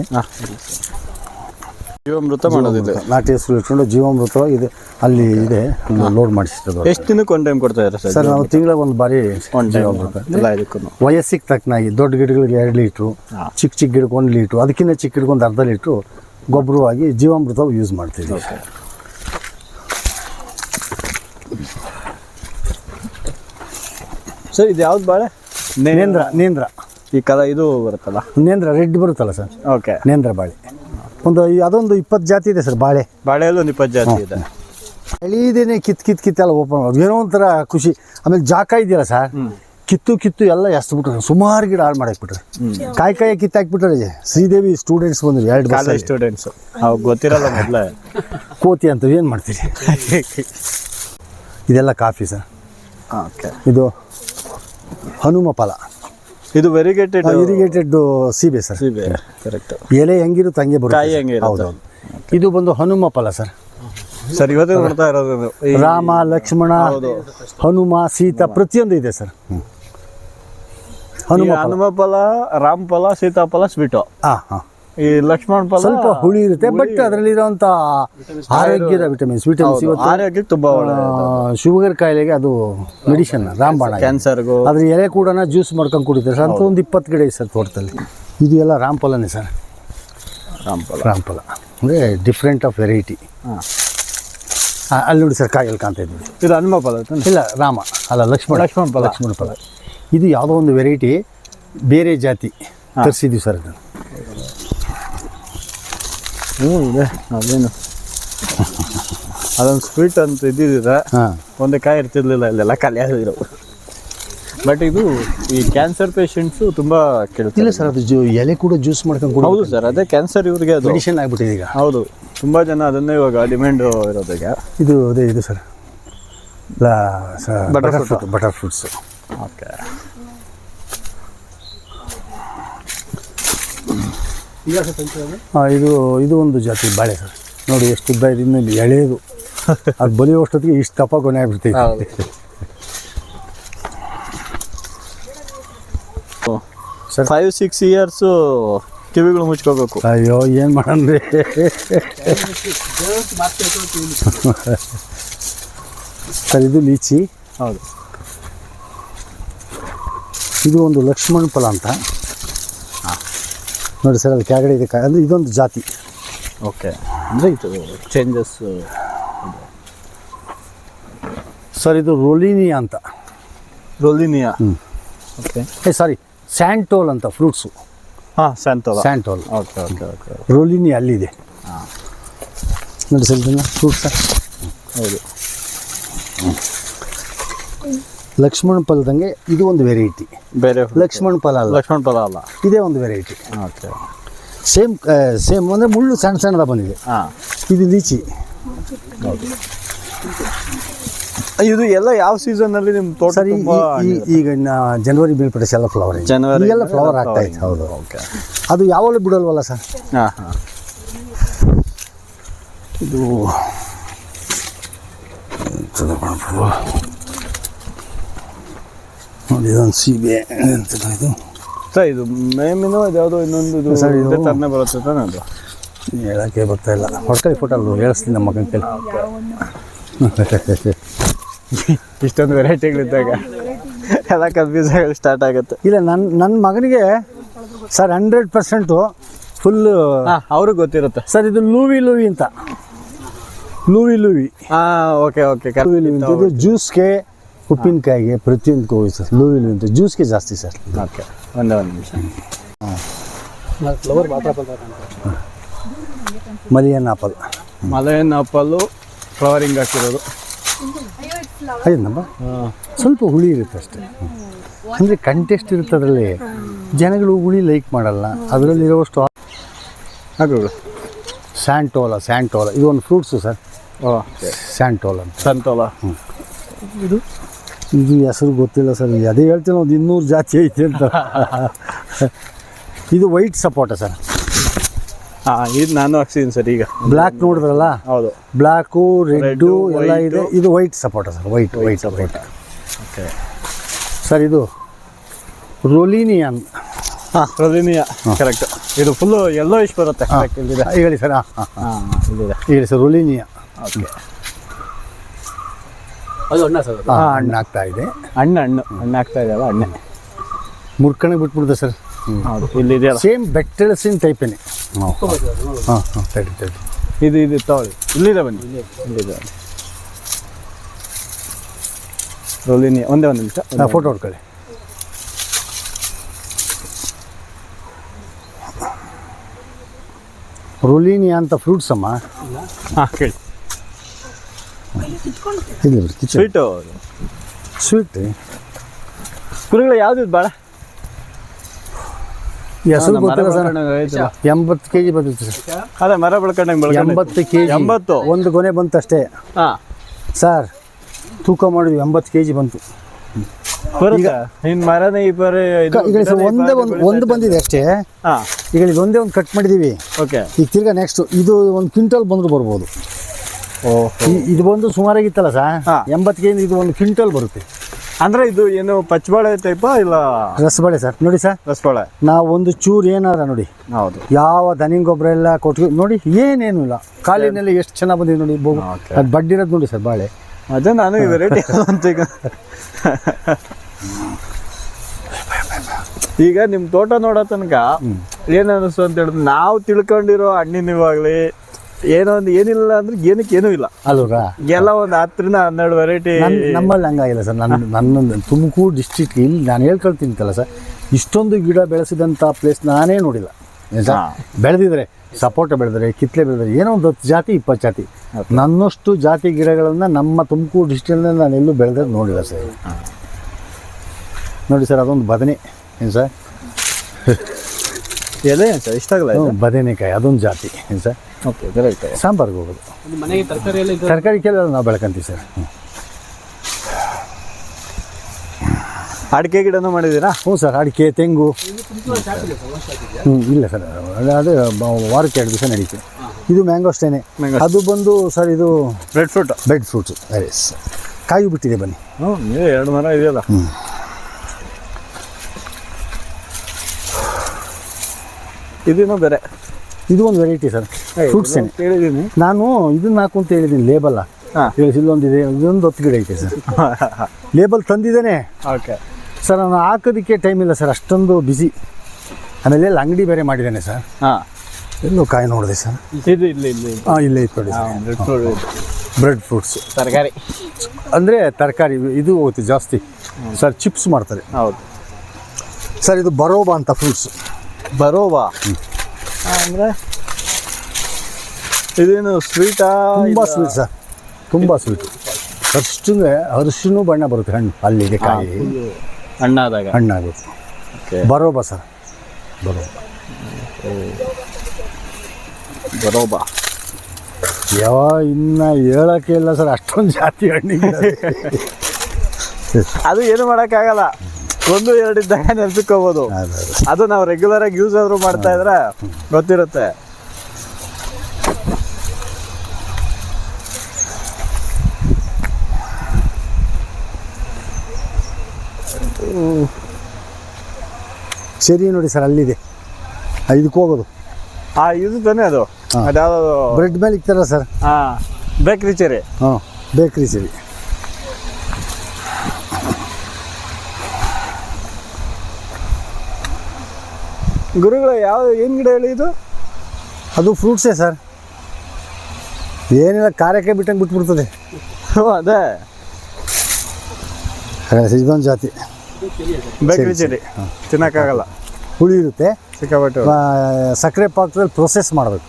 ಜೀವಾಮೃತ ಮಾಡೋದಿದೆ. ನಾಟಿ ಹೆಸರು ಇಟ್ಕೊಂಡು ಜೀವಾಮೃತ ಇದೆ. ಅಲ್ಲಿ ಇದೆ. ಲೋಡ್ ಮಾಡಿಸ್ತದೆ ಎಷ್ಟು ದಿನಕ್ಕೆ ಒಂದು ಟೈಮ್ ಕೊಡ್ತಾ ಇದ್ದಾರೆ ಸರ್ ಸರ್ ನಾವು ತಿಂಗಳ ಒಂದು ಬಾರಿ ಒಂದು ಜೀವಾಮೃತ ಎಲ್ಲ ಇದಕ್ಕೂ. ವಯಸ್ಸಿಗೆ ತಕ್ಕನಾಗಿ ದೊಡ್ಡ ಗಿಡಗಳಿಗೆ ಎರಡು ಲೀಟ್ರು ಚಿಕ್ಕ ಚಿಕ್ಕ ಗಿಡಕ್ಕೆ ಒಂದು ಲೀಟ್ರು ಅದಕ್ಕಿಂತ ಚಿಕ್ಕ ಗಿಡಕ್ಕೆ ಒಂದು ಅರ್ಧ ಲೀಟ್ರು ಗೊಬ್ಬರವಾಗಿ ಜೀವಾಮೃತ ಯೂಸ್ ಮಾಡ್ತೀವಿ ಸರ್ ಇದು ಯಾವ್ದು ಬಾಳೆ? ನೇಂದ್ರ ನೇಂದ್ರ. ಈ ಕಲ ಇದು ಬರುತ್ತಲ್ಲ? ನೇಂದ್ರ ರೆಡ್ ಬರುತ್ತಲ್ಲ ಸರ್. ಓಕೆ ನೇಂದ್ರ ಬಾಳೆ. ಒಂದು ಈ- ಅದೊಂದು ಇಪ್ಪತ್ತು ಜಾತಿ ಇದೆ ಸರ್ ಬಾಳೆ. ಬಾಳೆಯಲ್ಲಿ ಒಂದು ಇಪ್ಪತ್ತು ಜಾತಿ ಇದೆ. ಎಳೀದೇನೆ ಕಿತ್ ಕಿತ್ ಕಿತ್ತೆಲ್ಲ ಓಪನ್ ಮಾಡೋದು ಏನೋ ಒಂಥರ ಖುಷಿ. ಆಮೇಲೆ ಜಾಕ ಇದೆಯಲ್ಲ ಸರ್ ಕಿತ್ತು ಕಿತ್ತು ಎಲ್ಲ ಎಸ್ದು ಬಿಟ್ರೆ ಸುಮಾರು ಗಿಡ ಹಾಳು ಮಾಡಾಕ್ಬಿಟ್ರೆ. ಕಾಯಿ ಕಾಯಿ ಕಿತ್ತಾಕ್ಬಿಟ್ರೆ ಶ್ರೀದೇವಿ ಸ್ಟೂಡೆಂಟ್ಸ್ ಬಂದ್ರು ಎರಡು ಬಸ್ ಕಾಲೇಜ್ ಸ್ಟೂಡೆಂಟ್ಸ್ ಅವ್ರು ಗೊತ್ತಿರಲ್ಲ ಮೊದಲೇ. ಕೋತಿ ಅಂತ ಏನು ಮಾಡ್ತೀರಿ? ಇದೆಲ್ಲ ಕಾಫಿ ಸರ್. ಓಕೆ ಇದು ಹನುಮ ಫಲ. ಇದು ವೆರಿಗೇಟೆಡ್ ಇರಿಗೇಟೆಡ್ ಸೀಬೆ ಸರ್. ಸೀಬೆ ಕರೆಕ್ಟ್ ಎಲೆ ಹೆಂಗಿರುತ್ತೆ ಹಂಗೆ ಬರುತ್ತೆ ಕಾಯಿ ಹೆಂಗೆ ಇದು ಬಂದು ಹನುಮ ಫಲ ಸರ್. ಸರ್ ಇವತ್ತೇ ನೋಡ್ತಾ ಇರೋದು ರಾಮ ಲಕ್ಷ್ಮಣ. ಹನುಮ ಸೀತಾ ಪ್ರತಿಯೊಂದು ಇದೆ ಸರ್. ಹನುಮ ಹನುಮ ಫಲ ರಾಮ ಫಲ ಸೀತಾಫಲ ಸ್ವೀಟು. ಹಾಂ ಹಾಂ. ಈ ಲಕ್ಷ್ಮಣ ಫಲ ಸ್ವಲ್ಪ ಹುಳಿ ಇರುತ್ತೆ ಬಟ್ ಅದರಲ್ಲಿರುವಂಥ ಆರೋಗ್ಯದ ವಿಟಮಿನ್ಸ್ ವಿಟಮಿನ್ಸ್ ಆರೋಗ್ಯಕ್ಕೆ ತುಂಬಾ ಶುಗರ್ ಕಾಯಿಲೆಗೆ ಅದು ಮೆಡಿಷನ್ ರಾಮಬಾಣ ಕ್ಯಾನ್ಸರ್ಗೂ ಅದ್ರ ಎಲೆ ಕೂಡ ಜ್ಯೂಸ್ ಮಾಡ್ಕೊಂಡು ಕುಡಿತಾರೆ ಸರ್ ಅಂತ ಒಂದು ಇಪ್ಪತ್ತು ಗಿಡ ಇದೆ ಸರ್ ತೋಟದಲ್ಲಿ. ಇದು ಎಲ್ಲ ರಾಮ್ಫಲನೇ ಸರ್. ರಾಂಪಲ ಫಲ ರಾಮ್ಫಲ ಅಂದರೆ ಡಿಫ್ರೆಂಟ್ ಆಫ್ ವೆರೈಟಿ ಹಾಂ. ಅಲ್ಲಿ ನೋಡಿ ಸರ್ ಕಾಯಲ್ಲಿ ಕಾಣ್ತಾ ಇದ್ದೀವಿ ಇದು ಹನುಮ ಫಲ ಇಲ್ಲ ರಾಮ ಅಲ್ಲ ಲಕ್ಷ್ಮಣ. ಲಕ್ಷ್ಮಣ ಫಲ. ಲಕ್ಷ್ಮಣ ಫಲ ಇದು ಯಾವುದೋ ಒಂದು ವೆರೈಟಿ ಬೇರೆ ಜಾತಿ ತರಿಸಿದ್ವಿ ಸರ್ ಅದನ್ನು ಇದೆ ಅದೇನು ಅದೊಂದು ಸ್ವೀಟ್ ಅಂತ ಇದ್ದಿದ್ರೆ ಹಾಂ. ಒಂದೇ ಕಾಯಿ ಇರ್ತಿರ್ಲಿಲ್ಲ ಇಲ್ಲೆಲ್ಲ ಖಾಲಿ ಆಗಿರೋ ಬಟ್ ಇದು ಈ ಕ್ಯಾನ್ಸರ್ ಪೇಷಂಟ್ಸು ತುಂಬ ಕೇಳ್ತಾರೆ. ಇಲ್ಲ ಸರ್ ಅದು ಜೂ ಎಲೆ ಕೂಡ ಜ್ಯೂಸ್ ಮಾಡ್ಕೊಂಡು ಕೂಡ ಹೌದು ಸರ್ ಅದೇ ಕ್ಯಾನ್ಸರ್ ಇವ್ರಿಗೆ ಅದು. ಮೆಡಿಷನ್ ಆಗ್ಬಿಟ್ಟಿದೆ ಈಗ. ಹೌದು ತುಂಬ ಜನ ಅದನ್ನೇ ಇವಾಗ ಡಿಮ್ಯಾಂಡ್ ಇರೋದಕ್ಕೆ ಇದು ಅದೇ ಇದು sir. Butter fruit butter fruits okay ಇದು ಇದು ಒಂದು ಜಾತಿ ಬಾಳೆ ಸರ್. ನೋಡಿ ಎಷ್ಟು ಉದ್ದ ಇದೆ ಇನ್ನು ಎಳೆಯದು ಅದು ಬಲಿಯುವಷ್ಟೊತ್ತಿಗೆ ಇಷ್ಟು ತಪ್ಪ ಕೊನೆ ಆಗ್ಬಿಡ್ತೀವಿ ಸರ್. ಫೈವ್ ಸಿಕ್ಸ್ ಇಯರ್ಸು ಕಿವಿಗಳು ಮುಚ್ಕೋಬೇಕು. ಅಯ್ಯೋ ಏನು ಮಾಡಂದ್ರಿ? ಸರ್ ಇದು ಲೀಚಿ. ಹೌದು. ಇದು ಒಂದು ಲಕ್ಷ್ಮಣ ಫಲ ಅಂತ. ನೋಡಿ ಸರ್ ಅಲ್ಲಿ ಕೆಳಗಡೆ ಇದೆ ಅಂದರೆ ಇದೊಂದು ಜಾತಿ. ಓಕೆ ಅಂದರೆ ಇದು ಚೇಂಜಸ್ ಸರ್ ಇದು. ರೋಲಿನಿಯಾ ಅಂತ. ರೋಲಿನಿಯಾ. ಓಕೆ ಏ ಸಾರಿ ಸ್ಯಾಂಟೋಲ್ ಅಂತ ಫ್ರೂಟ್ಸು ಹಾಂ santol santol okay okay okay ರೋಲಿನಿ ಅಲ್ಲಿದೆ. ನೋಡಿ ಸರ್ ಇದನ್ನು ಫ್ರೂಟ್ಸ ಹೌದು. ಲಕ್ಷ್ಮಣ ಫಲದಂಗೆ ಇದು ಒಂದು ವೆರೈಟಿ ಬೇರೆ ಲಕ್ಷ್ಮಣ ಫಲ ಅಲ್ಲ. ಲಕ್ಷ್ಮಣ ಫಲ ಅಲ್ಲ. ಇದೇ ಒಂದು ವೆರೈಟಿ ಓಕೆ. ಸೇಮ್ ಸೇಮ್ ಅಂದರೆ ಮುಳ್ಳು ಸಣ್ಣ ಸಣ್ಣದ ಬಂದಿದೆ. ಹಾಂ. ಇದು ಲೀಚಿ. ಇದು ಎಲ್ಲ ಯಾವ ಸೀಸನ್ ಅಲ್ಲಿ ನಿಮ್ಮ ತೋಟ ಸರ್ ಈಗ ಜನವರಿ ಬೀಳ್ಪಡಿಸಿ ಎಲ್ಲ ಫ್ಲವರ್ ಜನವರಿ ಎಲ್ಲ ಫ್ಲವರ್ ಆಗ್ತಾ ಇದೆ ಹೌದು. ಓಕೆ. ಅದು ಯಾವಾಗಲೂ ಬಿಡಲ್ವಲ್ಲ ಸರ್? ಹಾಂ ಹಾಂ. ಇದು? ನೋಡಿ ಇದೊಂದು ಸೀಬೆ ಅಂತಲ್ಲ ಇದು. ಸರ್ ಇದು ಮೇಮಿನೋ ಯಾವುದೋ ಇನ್ನೊಂದು ಸರ್, ಇದು- ಥರನೇ ಬರುತ್ತೆ ತಾನೆ ಅದು? ಹೇಳೋಕ್ಕೆ ಬರ್ತಾ ಇಲ್ಲ. ಹೊಟ್ಟೆ ಫೋಟೋ ಅಲ್ವ ಹೇಳಿಸ್ತೀನಿ ನಮ್ಮ ಮಗನ ಕೈಲಿ. ಇಷ್ಟೊಂದು ವೆರೈಟಿಗಳಿದ್ದಾಗ ಎಲ್ಲ ಕನ್ಫ್ಯೂಸ್ ಆಗಿ ಸ್ಟಾರ್ಟ್ ಆಗುತ್ತೆ. ಇಲ್ಲ ನನ್ನ ನನ್ನ ಮಗನಿಗೆ ಸರ್ ಹಂಡ್ರೆಡ್ ಪರ್ಸೆಂಟು ಫುಲ್ಲು ಅವ್ರಿಗೆ ಗೊತ್ತಿರುತ್ತೆ. ಸರ್ ಇದು ಲೂವಿ ಲೂವಿ ಅಂತ. ಲೂವಿ ಲೂವಿ. ಹಾಂ ಓಕೆ ಓಕೆ ಲೂವಿ ಲೂವಿ. ಇದು ಜ್ಯೂಸ್ಗೆ ಉಪ್ಪಿನಕಾಯಿಗೆ ಪ್ರತಿಯೊಂದಕ್ಕೂ ಹೋಗಿ ಸರ್ ಲೂವಿ ಲೂವಿ ಅಂತ ಜ್ಯೂಸ್ಗೆ ಜಾಸ್ತಿ ಸರ್. ಓಕೆ ಒಂದೇ ಒಂದು ನಿಮಿಷ. Malayan apple Malayan apple flowering ಹಾಕಿರೋದು. ಅದೇನಮ್ಮ ಸ್ವಲ್ಪ ಹುಳಿ ಇರುತ್ತೆ ಅಷ್ಟೇ. ಅಂದರೆ ಕಂಟೆಸ್ಟ್ ಇರುತ್ತೆ ಅದರಲ್ಲಿ. ಜನಗಳು ಹುಳಿ ಲೈಕ್ ಮಾಡಲ್ಲ. ಅದರಲ್ಲಿರೋಷ್ಟು ಹಾಕಿಬಿಡು ಸ್ಯಾಂಟೋಲ ಸ್ಯಾಂಟೋಲ ಇದು ಒಂದು ಫ್ರೂಟ್ಸು ಸರ್. ಓ ಸ್ಯಾಂಟೋಲ ಹ್ಞೂ ಇದು? ಹೆಸರು ಗೊತ್ತಿಲ್ಲ ಸರ್ ಅದೇ ಹೇಳ್ತೀನಿ ಒಂದು ಇನ್ನೂರು ಜಾತಿ ಐತೆ ಅಂತ. ಇದು ವೈಟ್ ಸಪೋಟ ಸರ್. ಹಾಂ ಇದು ನಾನು ಹಾಕ್ಸಿದ್ದೀನಿ ಸರ್ ಈಗ. ಬ್ಲ್ಯಾಕ್ ನೋಡಿದ್ರಲ್ಲ? ಹೌದು. ಬ್ಲ್ಯಾಕು ರೆಡ್ಡು ಎಲ್ಲ ಇದೆ. ಇದು white sapota sir white white white okay sir ಇದು ರೋಲಿನಿಯನ್ ಹಾಂ ರೋಲಿನಿಯಾ ಕರೆಕ್ಟ್ ಇದು ಫುಲ್ಲು ಎಲ್ಲೋ ಇಷ್ಟು ಬರುತ್ತೆ ಕರೆಕ್ಟ್ ಇಲ್ಲಿದೆ ಹೇಳಿ ಸರ್ ಹಾಂ ಹಾಂ ಹಾಂ. ಇಲ್ಲಿದೆ ಹೇಳಿ ಸರ್ ರೋಲಿನಿಯಾ ಓಕೆ ಹಾಂ ಹಣ್ಣು. ಆಗ್ತಾ ಇದೆ. ಹಣ್ಣು ಹಣ್ಣು. ಹಣ್ಣು ಆಗ್ತಾ ಇದೆಯಲ್ಲ ಹಣ್ಣೆ? ಮುರ್ಕಣೆ ಬಿಟ್ಬಿಡ್ದೆ ಸರ್. ಹೌದು ಇಲ್ಲಿದೆಯಲ್ಲ ಸೇಮ್ ಬೆಟ್ಟಳಸಿನ ಟೈಪೇನೆ ಹಾಂ ಹಾಂ ಹಾಂ ತಡಿ ತಡಿ. ಇದು ಇದು ತಗೊಳ್ಳಿ. ಇಲ್ಲಿದೆ ಬನ್ನಿ. ಇಲ್ಲಿದೆ. ರೋಲಿನಿ ಒಂದೇ ಒಂದು ನಿಮಿಷ ಹಾಂ ಫೋಟೋ ಹೊಡ್ಕೊಳ್ಳಿ. ರುಲಿನಿಯಾ ಅಂತ ಫ್ರೂಟ್ಸ್ ಅಮ್ಮ ಹಾಂ ಕೇಳಿ. ಇಲ್ಲ ಬಿಡಿ ಸ್ವೀಟು ಸ್ವೀಟ್ ಕುರಿಗಳು ಯಾವ್ದು ಭಾಳ ಹೆಸರು ಗೊತ್ತಿಲ್ಲ ಸರ್. ಎಂಬತ್ತು ಕೆ ಜಿ ಬಂದಿತ್ತು ಸರ್. ಅದೇ ಮರ ಬೆಳ್ಕೊಂಡಂಗೆ ಬೆಳ್ಕೊಂಡು ಎಂಬತ್ತು ಕೆ ಜಿ ಎಂಬತ್ತು? ಒಂದು ಗೊನೆ ಬಂತಷ್ಟೇ. ಹಾಂ. ಸರ್ ತೂಕ ಮಾಡಿದ್ವಿ ಎಂಬತ್ತು ಕೆ ಜಿ ಬಂತು ಇನ್ನು ಮರನೇ ಈ ಬರೀ ಕ- ಈಗ ಸರ್ ಒಂದೇ ಒಂದು ಒಂದು ಬಂದಿದೆ ಅಷ್ಟೇ. ಹಾಂ. ಈಗ ಒಂದೇ ಒಂದು ಕಟ್ ಮಾಡಿದ್ದೀವಿ ಓಕೆ ಈಗ ತಿರ್ಗಾ ನೆಕ್ಸ್ಟ್ ಇದು ಒಂದು ಕ್ವಿಂಟಲ್ ಬಂದರೂ ಬರ್ಬೋದು. ಈ- ಇದು ಬಂದು ಸುಮಾರಾಗಿತ್ತಲ್ಲ ಸರ್ ಹಾ. ಎಂಬತ್ತು ಕೆಜಿ ಇದು ಒಂದು ಕ್ವಿಂಟಲ್ ಬರುತ್ತೆ. ಅಂದ್ರೆ ಇದು ಏನು ಪಚ್ಚಬಾಳೆ ಟೈಪಾ ಇಲ್ಲ? ರಸಬಾಳೆ ಸರ್. ನೋಡಿ ಸರ್. ರಸಬಾಳೆ. ನಾವು ಒಂದು ಚೂರು ಏನಾರ ನೋಡಿ. ಹೌದು. ಯಾವ ದನಿಂಗ್ ಗೊಬ್ಬರ ಎಲ್ಲ ಕೊಟ್ಟು ನೋಡಿ ಏನೇನು ಇಲ್ಲ. ಕಾಲಿನಲ್ಲಿ ಎಷ್ಟು ಚೆನ್ನಾಗಿ ಬಂದಿದೆ ನೋಡಿ ಬೋಗು Okay. ಅದು ಬಡ್ಡಿರೋದು ನೋಡಿ ಸರ್ ಬಾಳೆ. ಅದೇ ನಾನು ಈ ವೆರೈಟಿ ಅಂತ ಈಗ. ಈಗ ನಿಮ್ಮ ತೋಟ ನೋಡೋ ತನಕ ಏನು ಅನಿಸ್ತು ಅಂತ ಹೇಳಿದ್ರೆ ನಾವು ತಿಳ್ಕೊಂಡಿರೋ ಹಣ್ಣಿನ ಇವಾಗಲಿ ಏನೋ ಒಂದು ಏನಿಲ್ಲ ಅಂದ್ರೆ ಏನಕ್ಕೆ ಏನೂ ಇಲ್ಲ. ಅಲ್ವರಾ ಎಲ್ಲ ಒಂದು ಹತ್ತರಿಂದ ಹನ್ನೆರಡು ವೆರೈಟಿ ನಮ್ಮಲ್ಲಿ ಹಂಗಾಗಿಲ್ಲ ಸರ್. ನನ್ನ ನನ್ನ ತುಮಕೂರು ಡಿಸ್ಟಿಕ್ ಇಲ್ಲಿ ನಾನು ಹೇಳ್ಕೊಳ್ತೀನಿಂತಲ್ಲ ಸರ್. ಇಷ್ಟೊಂದು ಗಿಡ ಬೆಳೆಸಿದಂಥ ಪ್ಲೇಸ್ ನಾನೇ ನೋಡಿಲ್ಲ. ಬೆಳೆದಿದ್ರೆ ಸಪೋಟ ಬೆಳೆದ್ರೆ ಕಿತ್ಲೆ ಬೆಳೆದ್ರೆ ಏನೋ ಒಂದು ಹತ್ತು ಜಾತಿ ಇಪ್ಪತ್ತು ಜಾತಿ. ನನ್ನಷ್ಟು ಜಾತಿ ಗಿಡಗಳನ್ನು ನಮ್ಮ ತುಮಕೂರು ಡಿಸ್ಟಿಕ್ನಲ್ಲಿ ನಾನು ಎಲ್ಲೂ ಬೆಳೆದ್ರೆ ನೋಡಿಲ್ಲ ಸರ್. ನೋಡಿ ಸರ್ ಅದೊಂದು ಬದನೆ. ಏನು ಸರ್? ಎಲೆ ಸರ್? ಇಷ್ಟ ಆಗಲ್ಲ ಬದನೆಕಾಯಿ ಅದೊಂದು ಜಾತಿ. ಏನು ಸರ್? ಓಕೆ ರೈಟ್ ಸಾಂಬಾರ್ಗೆ ಹೋಗೋದು. ಮನೆಗೆ ತರಕಾರಿ ಎಲ್ಲ ತರಕಾರಿ ನಾವು ಬೆಳ್ಕೊಂತೀವಿ ಸರ್. ಹ್ಞೂ ಅಡಿಕೆ ಗಿಡನೂ ಮಾಡಿದ್ದೀರಾ? ಹ್ಞೂ ಸರ್ ಅಡಿಕೆ ತೆಂಗು. ಹ್ಞೂ ಇಲ್ಲ ಸರ್ ಅದು ಅದು ವಾರಕ್ಕೆ ಎರಡು ದಿವಸ ನಡೀತು. ಇದು ಮ್ಯಾಂಗೋ ಅಷ್ಟೇನೆ. ಅದು ಬಂದು ಸರ್ ಇದು bread fruit bread fruits yes ಕಾಯಿ ಬಿಟ್ಟಿದೆ ಬನ್ನಿ. ಹ್ಞೂ ಎರಡು ಮರ ಇದೆಯಲ್ಲ. ಇದೇನೋ ಬೇರೆ. ಇದು ಒಂದು ವೆರೈಟಿ ಸರ್. ಫ್ರೂಟ್ಸ್ ಹೇಳಿದ್ದೀನಿ ನಾನು ಇದನ್ನ ಹಾಕು ಅಂತ ಹೇಳಿದ್ದೀನಿ ಲೇಬಲ್ ಇಲ್ಲೊಂದಿದೆ ಇದೊಂದು ಹೊತ್ತು ಗಿಡ ಐತೆ ಸರ್. ಲೇಬಲ್ ತಂದಿದ್ದೇನೆ. ಓಕೆ ಸರ್ ನಾನು ಹಾಕೋದಕ್ಕೆ ಟೈಮ್ ಇಲ್ಲ ಸರ್ ಅಷ್ಟೊಂದು ಬಿಸಿ ಆಮೇಲೆ ಎಲ್ಲ ಅಂಗಡಿ ಬೇರೆ ಮಾಡಿದ್ದೇನೆ ಸರ್. ಹಾಂ. ಎಲ್ಲೋ ಕಾಯಿ ನೋಡಿದೆ ಸರ್. ಇದು ಇಲ್ಲ ಇಲ್ಲ ಹಾಂ ಇಲ್ಲೇ ಇಟ್ಕೊಳ್ಳಿ ಬ್ರೆಡ್ ಫ್ರೂಟ್ಸ್ ತರಕಾರಿ. ಅಂದರೆ ತರಕಾರಿ ಇದು ಹೋಗುತ್ತೆ ಜಾಸ್ತಿ. ಸರ್ ಚಿಪ್ಸ್ ಮಾಡ್ತಾರೆ. ಹೌದು. ಸರ್ ಇದು ಬರೋಬಾ ಅಂತ ಫ್ರೂಟ್ಸ್ ಬರೋವಾ ಅಂದರೆ ಇದೇನು ಸ್ವೀಟಾ ತುಂಬ ಸ್ವೀಟ್ ಸರ್. ತುಂಬ ಸ್ವೀಟ್ ಫಸ್ಟಿಗೆ ಅರಿಶಿನೂ ಬಣ್ಣ ಬರುತ್ತೆ ಹಣ್ಣು ಅಲ್ಲಿಗೆ ಕಾಯಿ. ಹಣ್ಣಾದಾಗ? ಹಣ್ಣಾಗುತ್ತೆ. ಬರೋಬ ಸರ್. ಬರೋಬ. ಬರೋಬ. ಯಾವ ಇನ್ನು ಹೇಳೋಕ್ಕೆ ಇಲ್ಲ ಸರ್ ಅಷ್ಟೊಂದು ಜಾತಿ ಹಣ್ಣಿಗೆ ಅದು ಏನು ಮಾಡೋಕ್ಕಾಗಲ್ಲ. ಒಂದು ಎರಡು ಇದ್ದಾಗ ನೆನ್ಸಿಕೋಬಹುದು ಅದು ನಾವು ರೆಗ್ಯುಲರ್ ಆಗಿ ಯೂಸ್ ಆದ್ರೂ ಮಾಡ್ತಾ ಇದ್ರೆ ಗೊತ್ತಿರುತ್ತೆ. ಸರಿ ನೋಡಿ ಸರ್ ಅಲ್ಲಿದೆ. ಇದಕ್ಕೆ ಹೋಗೋದು. ಆ ಇದು ತಾನೇ ಅದು. ಅದ್ಯಾವುದು ಬ್ರೆಡ್ ಮೇಲೆ ಇಕ್ತಾರ ಸರ್. ಹಾ ಬೇಕ್ರಿ ಚೆರಿ ಹಾ ಬೇಕ್ರಿ ಸರಿ ಗುರುಗಳು ಯಾವ ಏನು ಗಿಡ ಹೇಳಿ ಇದು? ಅದು ಫ್ರೂಟ್ಸೇ ಸರ್ ಏನಿಲ್ಲ ಕಾರ್ಯಕ್ಕೆ ಬಿಟ್ಟಂಗೆ ಬಿಟ್ಬಿಡ್ತದೆ. ಅದೇ. ಇದೊಂದು ಜಾತಿ. ಬೇಕರಿ ಚೆರಿ ತಿನ್ನಕ್ಕಾಗಲ್ಲ. ಹುಳಿ ಇರುತ್ತೆ. ಸಿಕ್ಕಾಪಟ್ಟೆ ಸಕ್ಕರೆ ಪಾಕದಲ್ಲಿ ಪ್ರೊಸೆಸ್ ಮಾಡಬೇಕು.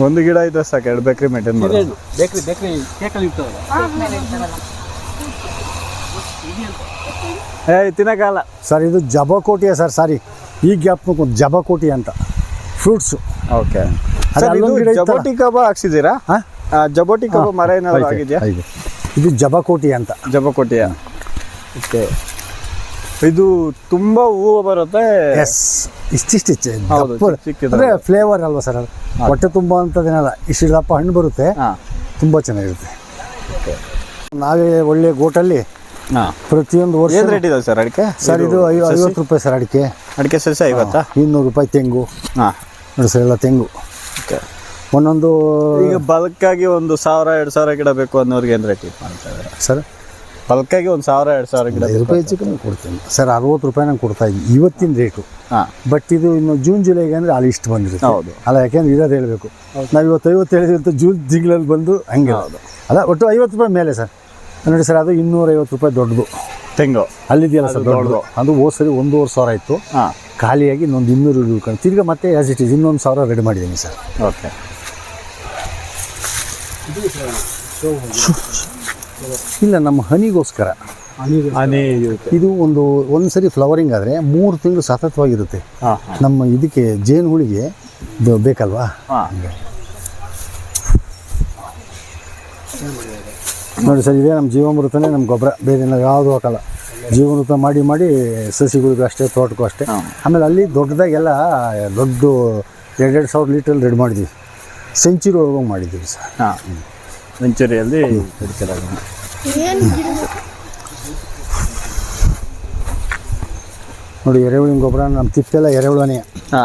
ಒಂದು ಗಿಡ ಇದ್ರೆ ಸಾಕು ಎರಡು ಬೇಕ್ರಿ ಮೇಂಟೈನ್ ಮಾಡಿ ಬೇಕ್ರಿ ಬೇಕ್ರಿ ಕೇಕಲ್ಲಿ ಇರ್ತದಲ್ಲ. ಏ ತಿನ್ನಕ್ಕಾಗಲ್ಲ. ಸರ್ ಇದು ಜಬಕೋಟಿಯ ಸರ್ ಸಾರಿ. ಈ ಗ್ಯಾಪ್ ಜಬಕೋಟಿ ಅಂತ. ಫ್ರೂಟ್ಸು. ಓಕೆ? ಜಬೋಟಿ ಕಬ ಹಾಕ್ಸಿದ್ದೀರಾ? ಆ, ಜಬೋಟಿ ಕಬ ಮರ ಏನಾದ್ರು ಆಗಿದೆಯಾ? ಇದು ಜಬಕೋಟಿ ಅಂತ. ಜಬಕೋಟಿಯ? ಓಕೆ. ಇದು ತುಂಬಾ ಹೂವು ಬರುತ್ತೆ. ಎಸ್ ಇಷ್ಟಿಷ್ಟಿಚ್ಚೆ ಹೌದು, ದಪ್ಪ ಚಿಕ್ಕ ಚಿಕ್ಕದು. ಅಂದರೆ ಫ್ಲೇವರ್ ಅಲ್ವಾ ಸರ್ ಅದು? ಹೊಟ್ಟೆ ತುಂಬ ಅಂತದೇನಲ್ಲ ಇಷ್ಟು ದಪ್ಪ ಹಣ್ಣು ಬರುತ್ತೆ ಹಾ. ತುಂಬ ಚೆನ್ನಾಗಿರುತ್ತೆ. ನಾವೇ ಒಳ್ಳೆ ಗೋಟಲ್ಲಿ ಹಾ. ಪ್ರತಿಯೊಂದು ವರ್ಷ ಏನ್ ರೇಟ್ ಇದಾವೆ ಸರ್ ಅಡಿಕೆ? ಸರ್ ಇದು ಐ- ಐವತ್ತು ರೂಪಾಯಿ ಸರ್ ಅಡಿಕೆ. ಅಡಿಕೆ ಸಸಿ ಐವತ್ತಾ? ಇನ್ನೂರು ರೂಪಾಯಿ ತೆಂಗು. ಹಾ. ನೋಡಿ ಸರ್ ಎಲ್ಲ ತೆಂಗು. ಓಕೆ ಒಂದೊಂದು ಈಗ ಬಲ್ಕ್ ಆಗಿ ಒಂದು ಸಾವಿರ ಎರಡು ಸಾವಿರ ಗಿಡ ಬೇಕು ಅನ್ನೋರಿಗೆ ಏನ್ ರೇಟ್ ಮಾಡ್ತಾ ಇದ್ದಾರೆ ಸರ್ ಬಲ್ಕ್ ಆಗಿ ಒಂದು ಸಾವಿರ ಎರಡು ಸಾವಿರ ಗಿಡ ರೂಪಾಯಿ ಹೆಚ್ಚು ಕಮ್ಮಿ ಕೊಡ್ತೀನಿ. ಸರ್ ಅರವತ್ತು ರೂಪಾಯಿ ನಂಗೆ ಕೊಡ್ತಾ ಇದ್ದೀನಿ. ಇವತ್ತಿನ ರೇಟು. ಹಾ. ಬಟ್ ಇದು ಇನ್ನು ಜೂನ್ ಜುಲೈಗೆ ಅಂದರೆ ಅಲ್ಲಿ ಇಷ್ಟು ಬಂದಿರುತ್ತೆ. ಹೌದು. ಅಲ್ಲ ಯಾಕೆಂದ್ರೆ ಇರೋದು ಹೇಳಬೇಕು. ನಾವು ಇವತ್ತು ಐವತ್ತು ಹೇಳಿದ್ರೆ ಅಂತ ಜೂನ್ ತಿಂಗಳಲ್ಲಿ ಬಂದು ಹಂಗೆ. ಅಲ್ಲ ಒಟ್ಟು ಐವತ್ತು ರೂಪಾಯಿ ಮೇಲೆ ಸರ್. ನೋಡಿ ಸರ್ ಅದು ಇನ್ನೂರೈವತ್ತು ರೂಪಾಯಿ ದೊಡ್ಡದು. ತೆಂಗು. ಅಲ್ಲಿದೆಯಲ್ಲ ಸರ್ ದೊಡ್ಡದು. ಅದು ಹೋದ ಸರಿ ಒಂದೂವರೆ ಸಾವಿರ ಇತ್ತು ಹಾ. ಖಾಲಿಯಾಗಿ ಇನ್ನೊಂದು ಇನ್ನೂರು ಉಳ್ಕೊಂಡು ತಿರ್ಗಿ ಮತ್ತೆ ಆ್ಯಸ್ ಇಟ್ ಈಸ್ ಇನ್ನೊಂದು ಸಾವಿರ ರೆಡಿ ಮಾಡಿದ್ದೀನಿ ಸರ್. ಓಕೆ ಇಲ್ಲ ನಮ್ಮ ಹನಿಗೋಸ್ಕರ. ಹನಿ ಇದು ಒಂದು ಒಂದ್ಸರಿ ಫ್ಲವರಿಂಗ್ ಆದರೆ ಮೂರು ತಿಂಗಳು ಸತತವಾಗಿರುತ್ತೆ. ನಮ್ಮ ಇದಕ್ಕೆ ಜೇನು ಹುಳಿಗೆ ಬೇಕಲ್ವಾ? ನೋಡಿ ಸರ್ ಇದೇ ನಮ್ಮ ಜೀವಾಮೃತನೇ ನಮ್ಮ ಗೊಬ್ಬರ. ಬೇರೆ ನಾವು ಯಾವುದು ಹಾಕಲ್ಲ. ಜೀವಾಮೃತ ಮಾಡಿ ಮಾಡಿ ಸಸಿಗಳಿಗೂ ಅಷ್ಟೇ ತೋಟಕ್ಕೂ ಅಷ್ಟೇ. ಆಮೇಲೆ ಅಲ್ಲಿ ದೊಡ್ಡದಾಗೆಲ್ಲ ದೊಡ್ಡ ಎರಡೆರಡು ಸಾವಿರ ಲೀಟ್ರಲ್ಲಿ ರೆಡಿ ಮಾಡಿದ್ವಿ ಸೆಂಚುರಿ ಒಳಗೆ ಮಾಡಿದ್ದೀವಿ ಸರ್. ಹಾ. ವೆಂಚುರಿಯಲ್ಲಿ ಇಡ್ತೀರಲ್ಲ. ನೋಡಿ ಎರೆಹುಳಿನ ಗೊಬ್ಬರ ನಮ್ಮ ತಿಪ್ಪೆಲ್ಲ ಎರೆಹುಳನೇ. ಹಾ.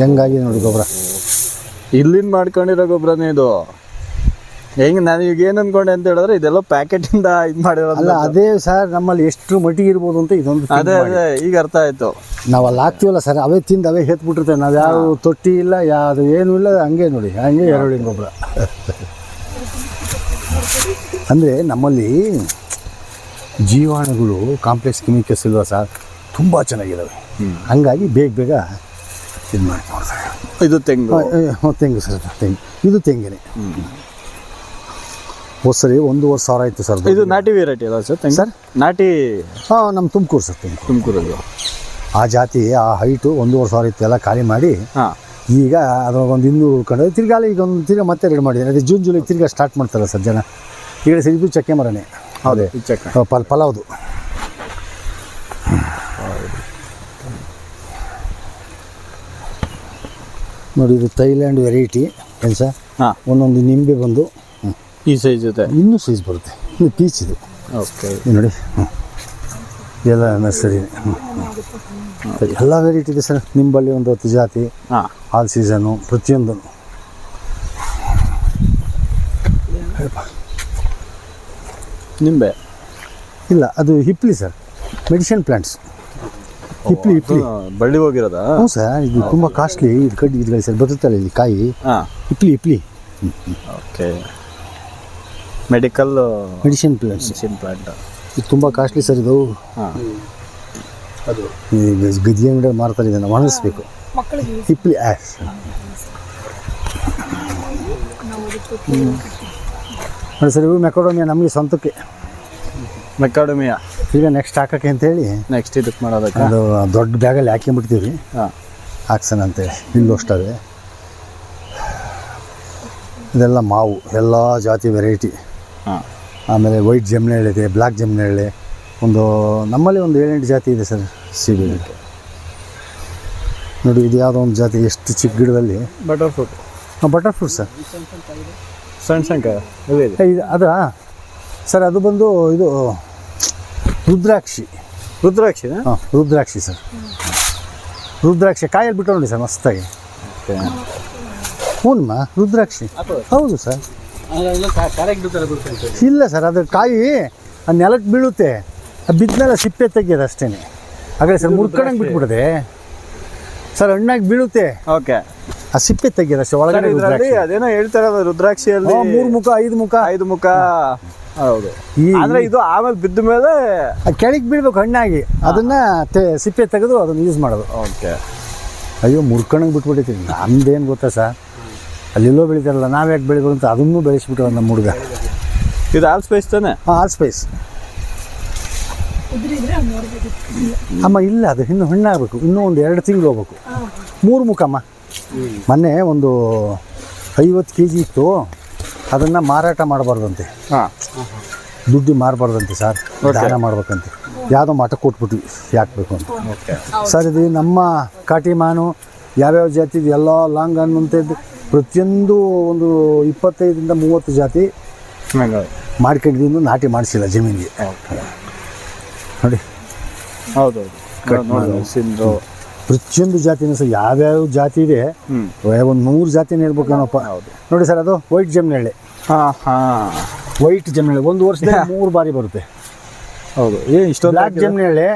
ಹೆಂಗಾಗಿದೆ ನೋಡಿ ಗೊಬ್ಬರ? ಇಲ್ಲಿಂದ ಮಾಡ್ಕೊಂಡಿರೋ ಗೊಬ್ಬರನೇ ಇದು. ಹೆಂಗ್ ನಾನು ಈಗ ಏನು ಅನ್ಕೊಂಡೆ ಅಂತ ಹೇಳಿದ್ರೆ ಇದೆಲ್ಲ ಪ್ಯಾಕೆಟ್ ಇಂದ ಇದು ಮಾಡಿರೋದು ಅಲ್ಲ ಅದೇ ಸರ್ ನಮ್ಮಲ್ಲಿ ಎಷ್ಟು ಮಟ್ಟಿಗೆ ಇರ್ಬೋದು ಅಂತ ಇದೊಂದು ಅದೇ ಅದೇ ಈಗ ಅರ್ಥ ಆಯ್ತು. ನಾವು ಅಲ್ಲಿ ಹಾಕ್ತೀವಲ್ಲ ಸರ್ ಅವೇ ತಿಂದು ಅವೇ ಹೆತ್ಬಿಟ್ಟಿರ್ತೇವೆ. ನಾವು ಯಾವ ತೊಟ್ಟಿ ಇಲ್ಲ ಯಾವುದು ಏನು ಇಲ್ಲ ಹಂಗೆ ನೋಡಿ ಹಂಗೆ ಎರಡು ಗೊಬ್ಬರ. ಅಂದರೆ ನಮ್ಮಲ್ಲಿ ಜೀವಾಣುಗಳು ಕಾಂಪ್ಲೆಕ್ಸ್ ಕೆಮಿಕಲ್ಸ್ ಇಲ್ವಾ ಸರ್ ತುಂಬ ಚೆನ್ನಾಗಿದ್ದಾವೆ ಹಂಗಾಗಿ ಬೇಗ ಬೇಗ ಇದು ಮಾಡಿ ನೋಡ್ತಾರೆ ಇದು ತೆಂಗು ತೆಂಗು ಸರ್ ತೆಂಗು. ಇದು ತೆಂಗಿನೇ. ಹೋದ್ ಸರಿ ಒಂದೂವರೆ ಸಾವಿರ ಆಯಿತು ಸರ್ ಇದು ನಾಟಿ ವೆರೈಟಿ ಅಲ್ಲ ಸರ್ ಸರ್? ನಾಟಿ ಹಾಂ ನಮ್ಮ ತುಮಕೂರು ಸರ್ ತುಮಕೂರು. ತುಮಕೂರಲ್ಲಿ ಆ ಜಾತಿ ಆ ಹೈಟು ಒಂದೂವರೆ ಸಾವಿರ ಇತ್ತು ಎಲ್ಲ ಖಾಲಿ ಮಾಡಿ ಹಾಂ. ಈಗ ಅದ್ರಾಗ ಒಂದು ಇನ್ನೂರು ಉಳ್ಕೊಂಡು ತಿರ್ಗಾಲ ಈಗ ಒಂದು ತಿರ್ಗಾ ಮತ್ತೆ ರೆಡಿ ಮಾಡಿದ್ದೀನಿ ಅದೇ ಜೂನ್ ಜುಲೈ ತಿರ್ಗಾ ಸ್ಟಾರ್ಟ್ ಮಾಡ್ತಾರೆ ಸರ್ ಜನ. ಈಗ ಸರ್ ಇದು ಚಕ್ಕೆ ಮರನೇ. ಹೌದೇ ಚಕ್ಕೆ. ಪಲ್ ಪಲಾವ್ದು. ನೋಡಿ ಇದು ಥೈಲ್ಯಾಂಡ್ ವೆರೈಟಿ ಏನು ಸರ್? ಹಾಂ. ಒಂದೊಂದು ನಿಂಬೆ ಬಂದು ಈ ಸೈಜ್ ಜೊತೆ? ಇನ್ನೂ ಸೈಜ್ ಬರುತ್ತೆ. ಇದು ಪೀಚ್ ಇದು. ಓಕೆ ನೋಡಿ. ಹ್ಞೂ ಎಲ್ಲ ನರ್ಸರಿ ಹ್ಞೂ. ಎಲ್ಲ ವೆರೈಟಿ ಇದೆ ಸರ್. ನಿಂಬಲ್ಲಿ ಒಂದು ಹತ್ತು ಜಾತಿ. ಹಾಂ. ಆಲ್ ಸೀಸನು ಪ್ರತಿಯೊಂದು. ನಿಂಬೆ? ಇಲ್ಲ ಅದು ಹಿಪ್ಲಿ ಸರ್. Medicine plants. ಹಿಪ್ಲಿ ಹಿಪ್ಲಿ. ಬಳ್ಳಿ ಹೋಗಿರೋದಾ? ಹ್ಞೂ ಸರ್. ಇದು ತುಂಬ ಕಾಸ್ಟ್ಲಿ ಇದು ಕಡ್ಡಿ ಇದು ಸರ್ ಬರುತ್ತಲ್ಲ ಇಲ್ಲಿ ಕಾಯಿ? ಹಾಂ. ಹಿಪ್ಲಿ ಹಿಪ್ಲಿ. Okay medical medicine plants medicine plant ಇದು ತುಂಬ ಕಾಸ್ಟ್ಲಿ ಸರ್ ಇದು. ಹಾಂ. ಅದು. ಈ ಅಂಗಡಿ ಮಾರ್ತಾರೆ ಇದನ್ನು ಒಣಗಿಸ್ಬೇಕು. ಹಿಪ್ಲಿ ಆ್ಯಸ್ ನೋಡಿ ಸರ್ ಇವು ಮೆಕೊಡೋಮಿಯಾ ನಮಗೆ ಸ್ವಂತಕ್ಕೆ. ಮೆಕಾಡಮಿಯಾ ಈಗ ನೆಕ್ಸ್ಟ್ ಹಾಕಕ್ಕೆ ಅಂತೇಳಿ ನೆಕ್ಸ್ಟ್ ಇದಕ್ಕೆ ಮಾಡೋದಕ್ಕೆ? ಅದು ದೊಡ್ಡ ಬ್ಯಾಗಲ್ಲಿ ಹಾಕ್ಕೊಂಬಿಡ್ತೀವಿ ಹಾಂ. ಹಾಕ್ಸೋಣ ಅಂತೇಳಿ. ಇಲ್ಲೂ ಅಷ್ಟೇ ಇದೆಲ್ಲ ಮಾವು ಎಲ್ಲ ಜಾತಿ ವೆರೈಟಿ ಆಮೇಲೆ ವೈಟ್ ಜಮ್ನ ಇದೆ ಬ್ಲ್ಯಾಕ್ ಜಮ್ನೆಳ್ಳೆ ಒಂದು ನಮ್ಮಲ್ಲಿ ಒಂದು ಏಳೆಂಟು ಜಾತಿ ಇದೆ ಸರ್ ಸೀಬೆ ನೋಡಿ ಇದು ಯಾವುದೋ ಒಂದು ಜಾತಿ ಎಷ್ಟು ಚಿಕ್ಕ ಗಿಡದಲ್ಲಿ. Butter fruit butter fruit sir ಸಣ್ಣ ಸಣ್ಣ ಇದು. ಅದಾ? ಸರ್ ಅದು ಬಂದು ಇದು ರುದ್ರಾಕ್ಷಿ. ರುದ್ರಾಕ್ಷಿ ಹಾಂ ರುದ್ರಾಕ್ಷಿ ಸರ್ ರುದ್ರಾಕ್ಷಿ ಕಾಯಲ್ಲಿ ಬಿಟ್ಟು ನೋಡಿ ಸರ್ ಮಸ್ತಾಗಿ. ಹ್ಞೂಮ್ಮ ರುದ್ರಾಕ್ಷಿ. ಹೌದು ಸರ್ ಇಲ್ಲ ಸರ್ ಅದು ಕಾಯಿ ಆ ನೆಲಕ್ಕೆ ಬೀಳುತ್ತೆ. ಅದು ಬಿದ್ಮೇಲೆ ಸಿಪ್ಪೆ ತೆಗಿಯೋದು ಅಷ್ಟೇ ಹಾಗಾದ್ರೆ ಸರ್ ಮುರ್ಕೊಂಡಂಗೆ ಬಿಟ್ಬಿಡದೆ ಸರ್ ಹಣ್ಣಾಗಿ ಬೀಳುತ್ತೆ. ಓಕೆ. ಆ ಸಿಪ್ಪೆ ತೆಗಿಯೋದು ಅಷ್ಟೇ ಒಳಗಡೆ ಇದರಲ್ಲಿ ಅದೇನೋ ಅದು ರುದ್ರಾಕ್ಷಿಯಲ್ಲಿ ಮೂರು ಮುಖ ಐದು ಮುಖ. ಐದು ಮುಖ. ಹೌದು. ಈ ಅಂದ್ರೆ ಇದು ಆಮೇಲೆ ಬಿದ್ದ ಮೇಲೆ ಕೆಳಗೆ ಬೀಳ್ಬೇಕು ಹಣ್ಣಾಗಿ. ಅದನ್ನ ತೆ ಸಿಪ್ಪೆ ತೆಗೆದು ಅದನ್ನ ಯೂಸ್ ಮಾಡೋದು. ಓಕೆ. ಅಯ್ಯೋ ಮುರ್ಕೊಂಡಂಗೆ ಬಿಟ್ಬಿಟ್ಟಿದ್ದೀನಿ. ನಮ್ದೇನು ಗೊತ್ತಾ ಸರ್? ಅಲ್ಲೆಲ್ಲೋ ಬೆಳಿತಾರಲ್ಲ ನಾವು ಯಾಕೆ ಬೆಳಿಬೇಕು ಅಂತ ಅದನ್ನು ಬೆಳೆಸ್ಬಿಟ್ಟು ನಮ್ಮ ಹುಡುಗ. ಇದು ಆಲ್ ಸ್ಪೈಸ್ ತಾನೆ? ಹಾಂ ಆಲ್ ಸ್ಪೈಸ್ ಅಮ್ಮ ಇಲ್ಲ ಅದು ಇನ್ನು ಹಣ್ಣಾಗಬೇಕು. ಇನ್ನೂ ಒಂದು ಎರಡು ತಿಂಗಳು ಹೋಗ್ಬೇಕು. ಮೂರು ಮುಖಮ್ಮ. ಮೊನ್ನೆ ಒಂದು ಐವತ್ತು ಕೆ ಜಿ ಇತ್ತು. ಅದನ್ನು ಮಾರಾಟ ಮಾಡಬಾರ್ದಂತೆ. ಹಾಂ. ದುಡ್ಡು ಮಾರಬಾರ್ದಂತೆ ಸರ್. ದಾನ ಮಾಡ್ಬೇಕಂತೆ. ಯಾವುದೋ ಮಠ ಕೊಟ್ಬಿಟ್ವಿ. ಯಾಕಬೇಕು ಅಂತ. ಸರ್ ಇದು ನಮ್ಮ ಕಾಟಿಮಾನು ಯಾವ್ಯಾವ ಜಾತಿದು ಎಲ್ಲ ಲಾಂಗ್ ಅನ್ನುವಂಥದ್ದು ಪ್ರತಿಯೊಂದು ಒಂದು ಇಪ್ಪತ್ತೈದರಿಂದ ಮೂವತ್ತು ಜಾತಿ ಮಾಡ್ಕೊಂಡಿದ್ದು ನಾಟಿ ಮಾಡಿಸಿಲ್ಲ ಜಮೀನಿಗೆ. ನೋಡಿ. ಹೌದೌದು ಪ್ರತಿಯೊಂದು ಜಾತಿನೂ ಸರ್ ಯಾವ್ಯಾವ ಜಾತಿ ಇದೆ ಒಂದು ನೂರು ಜಾತಿನೇ ಹೇಳ್ಬೇಕೇನಪ್ಪ. ನೋಡಿ ಸರ್ ಅದು ವೈಟ್ ಹಾಂ ವೈಟ್ ಹೇಳಿ ಒಂದು ವರ್ಷದಲ್ಲಿ ಮೂರು ಬಾರಿ ಬರುತ್ತೆ. ಹೌದು. ಏನು ಇಷ್ಟೊಂದು ಬ್ಲ್ಯಾಕ್ ಹೇಳಿ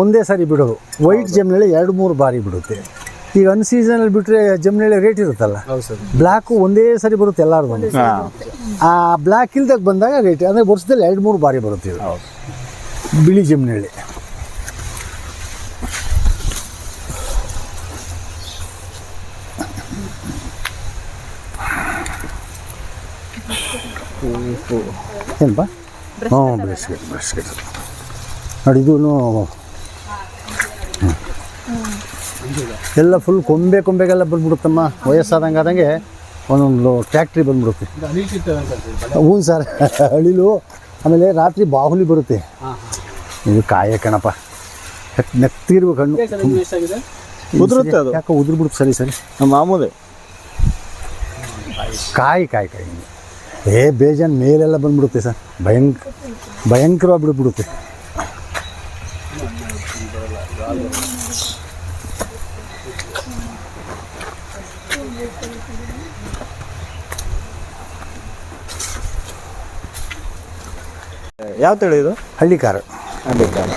ಒಂದೇ ಸಾರಿ ಬಿಡೋದು. ವೈಟ್ ಜಮ್ನೆಳ್ಳೆ ಎರಡು ಮೂರು ಬಾರಿ ಬಿಡುತ್ತೆ. ಈಗ ಅನ್ ಸೀಸನಲ್ಲಿ ಬಿಟ್ರೆ ಜಮ್ನಳ್ಳಿ ರೇಟ್ ಇರುತ್ತಲ್ಲ? ಬ್ಲಾಕ್ ಒಂದೇ ಸರಿ ಬರುತ್ತೆ ಎಲ್ಲಾರು ಆ ಬ್ಲಾಕ್ ಇಲ್ದಾಗ ಬಂದಾಗ ರೇಟ್ ಅಂದ್ರೆ ವರ್ಷದಲ್ಲಿ ಎರಡು ಮೂರು ಬಾರಿ ಬರುತ್ತೆ ಇದು. ಬಿಳಿ ಜಮ್ನೆಳ್ಳೆ ಏನಪ್ಪ? ಹ್ಞೂ ಬ್ರೆಸ್ಕೆಟ್ ಬ್ರೆಸ್ಕೆಟ್ ನೋಡಿ ಇದೂ ಎಲ್ಲ ಫುಲ್ ಕೊಂಬೆ ಕೊಂಬೆಗೆಲ್ಲ ಬಂದ್ಬಿಡುತ್ತಮ್ಮ. ವಯಸ್ಸಾದಂಗೆ ಆದಂಗೆ ಒಂದೊಂದು ಫ್ಯಾಕ್ಟ್ರಿ ಬಂದ್ಬಿಡುತ್ತೆ. ಹ್ಞೂ ಸರ್ ಅಳಿಲು ಆಮೇಲೆ ರಾತ್ರಿ ಬಾಹುಲಿ ಬರುತ್ತೆ. ಹಾಂ ಇದು ಕಾಯ ಕಣಪ್ಪ. ನೆತ್ತಿರ್ಬೇಕು ಕಣ್ಣು. ಉದುರುತ್ತೆ ಅದು. ಯಾಕೋ ಉದುರ್ಬಿಡುತ್ತೆ ಸರಿ ಸರಿ. ನಮ್ಮ ಮಾಮೂಲಿ ಕಾಯಿ ಕಾಯಿ ಕಾಯಿ. ಏ ಬೇಜಾನ್ ಮೇಲೆಲ್ಲ ಬಂದ್ಬಿಡುತ್ತೆ ಸರ್. ಭಯಂಕ ಭಯಂಕರವಾಗಿ ಬಿಡ್ಬಿಡುತ್ತೆ ಯಾವ ತಳಿ ಇದು? ಹಳ್ಳಿಕಾರ. ಹಳ್ಳಿಕಾರ.